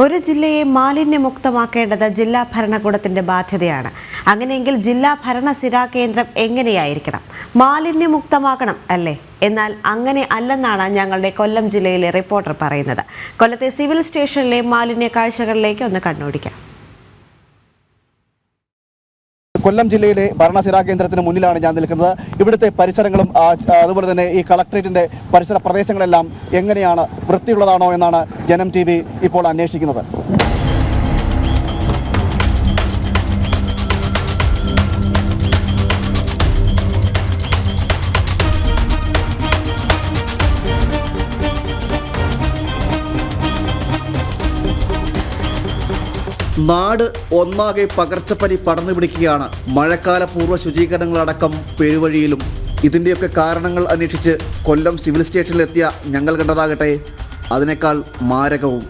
ഒരു ജില്ലയെ മാലിന്യമുക്തമാക്കേണ്ടത് ജില്ലാ ഭരണകൂടത്തിന്റെ ബാധ്യതയാണ്. അങ്ങനെയെങ്കിൽ ജില്ലാ ഭരണസിരാ കേന്ദ്രം എങ്ങനെയായിരിക്കണം? മാലിന്യമുക്തമാക്കണം അല്ലേ? എന്നാൽ അങ്ങനെ അല്ലെന്നാണ് ഞങ്ങളുടെ കൊല്ലം ജില്ലയിലെ റിപ്പോർട്ടർ പറയുന്നത്. കൊല്ലത്തെ സിവിൽ സ്റ്റേഷനിലെ മാലിന്യ കാഴ്ചകളിലേക്ക് ഒന്ന് കണ്ണോടിക്കാം. കൊല്ലം ജില്ലയിലെ ഭരണസിരാ കേന്ദ്രത്തിന് മുന്നിലാണ് ഞാൻ നിൽക്കുന്നത്. ഇവിടുത്തെ പരിസരങ്ങളും അതുപോലെ തന്നെ ഈ കളക്ട്രേറ്റിന്റെ പരിസര പ്രദേശങ്ങളെല്ലാം എങ്ങനെയാണ് വൃത്തിയുള്ളതാണോ എന്നാണ് ജനം ടി ഇപ്പോൾ അന്വേഷിക്കുന്നത്. നാട് ഒന്നാകെ പകർച്ചപ്പനി പടർന്നു പിടിക്കുകയാണ്. മഴക്കാല പൂർവ ശുചീകരണങ്ങളടക്കം പെരുവഴിയിലും. ഇതിന്റെയൊക്കെ കാരണങ്ങൾ അന്വേഷിച്ച് കൊല്ലം സിവിൽ സ്റ്റേഷനിലെത്തിയ ഞങ്ങൾ കണ്ടതാകട്ടെ. അതിനേക്കാൾ മാരകവും.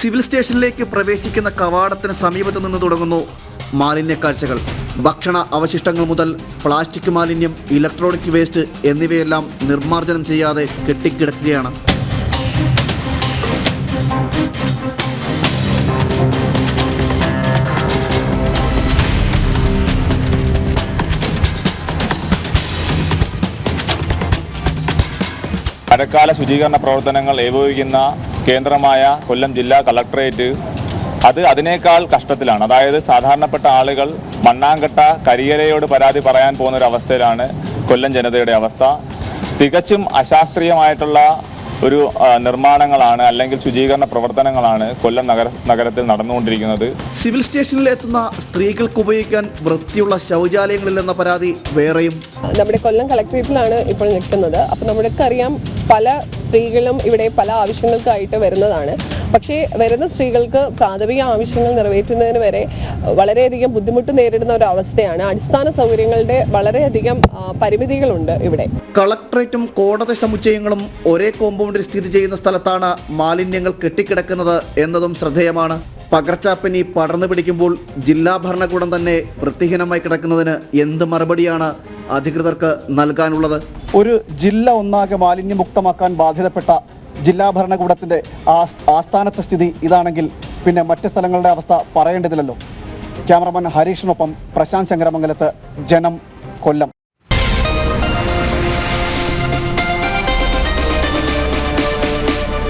സിവിൽ സ്റ്റേഷനിലേക്ക് പ്രവേശിക്കുന്ന കവാടത്തിന് സമീപത്ത് നിന്ന് തുടങ്ങുന്നു മാലിന്യ കാഴ്ചകൾ. ഭക്ഷണ അവശിഷ്ടങ്ങൾ മുതൽ പ്ലാസ്റ്റിക് മാലിന്യം ഇലക്ട്രോണിക് വേസ്റ്റ് എന്നിവയെല്ലാം നിർമ്മാർജനം ചെയ്യാതെ കെട്ടിക്കിടക്കുകയാണ്. മഴക്കാല ശുചീകരണ പ്രവർത്തനങ്ങൾ ഏകോപിക്കുന്ന കേന്ദ്രമായ കൊല്ലം ജില്ലാ കളക്ടറേറ്റ് അത് അതിനേക്കാൾ കഷ്ടത്തിലാണ്. അതായത് സാധാരണപ്പെട്ട ആളുകൾ മണ്ണാങ്കട്ട കരിയരയോട് പരാതി പറയാൻ പോകുന്ന ഒരു അവസ്ഥയിലാണ് കൊല്ലം ജനതയുടെ അവസ്ഥ. തികച്ചും അശാസ്ത്രീയമായിട്ടുള്ള ഒരു നിർമ്മാണങ്ങളാണ് അല്ലെങ്കിൽ ശുചീകരണ പ്രവർത്തനങ്ങളാണ് കൊല്ലം നഗര നഗരത്തിൽ നടന്നുകൊണ്ടിരിക്കുന്നത്. സിവിൽ സ്റ്റേഷനിൽ എത്തുന്ന സ്ത്രീകൾക്ക് ഉപയോഗിക്കാൻ വൃത്തിയുള്ള ശൗചാലയങ്ങളില്ലെന്ന പരാതി വേറെയും. നമ്മുടെ കൊല്ലം കളക്ടറേറ്റിലാണ് ഇപ്പോൾ നിൽക്കുന്നത്. അപ്പൊ നമ്മൾക്ക് അറിയാം പല സ്ത്രീകളും ഇവിടെ പല ആവശ്യങ്ങൾക്കായിട്ട് വരുന്നതാണ്. പക്ഷേ വരുന്ന സ്ത്രീകൾക്ക് പ്രാഥമിക ആവശ്യങ്ങൾ നിറവേറ്റുന്നതിന് വരെ വളരെയധികം ബുദ്ധിമുട്ട് നേരിടുന്ന ഒരു അവസ്ഥയാണ്. അടിസ്ഥാന സൗകര്യങ്ങളുടെ വളരെയധികം പരിമിതികളുണ്ട് ഇവിടെ. കളക്ട്രേറ്റും കോടതി സമുച്ചയങ്ങളും ഒരേ കോമ്പൗണ്ടിൽ സ്ഥിതി ചെയ്യുന്ന സ്ഥലത്താണ് മാലിന്യങ്ങൾ കെട്ടിക്കിടക്കുന്നത് എന്നതും ശ്രദ്ധേയമാണ്. പകർച്ചാപ്പനി പടർന്നു പിടിക്കുമ്പോൾ ജില്ലാ ഭരണകൂടം തന്നെ വൃത്തിഹീനമായി കിടക്കുന്നതിന് എന്ത് മറുപടിയാണ് അധികൃതർക്ക് നൽകാനുള്ളത്? ഒരു ജില്ല ഒന്നാകെ മാലിന്യമുക്തമാക്കാൻ ബാധ്യതപ്പെട്ട ജില്ലാ ഭരണകൂടത്തിന്റെ ആസ്ഥാനത്തെ സ്ഥിതി ഇതാണെങ്കിൽ പിന്നെ മറ്റ് സ്ഥലങ്ങളുടെ അവസ്ഥ പറയേണ്ടതില്ലല്ലോ. ക്യാമറമാൻ ഹരീഷിനൊപ്പം പ്രശാന്ത് ശങ്കരമംഗലത്ത് ജനം കൊല്ലം.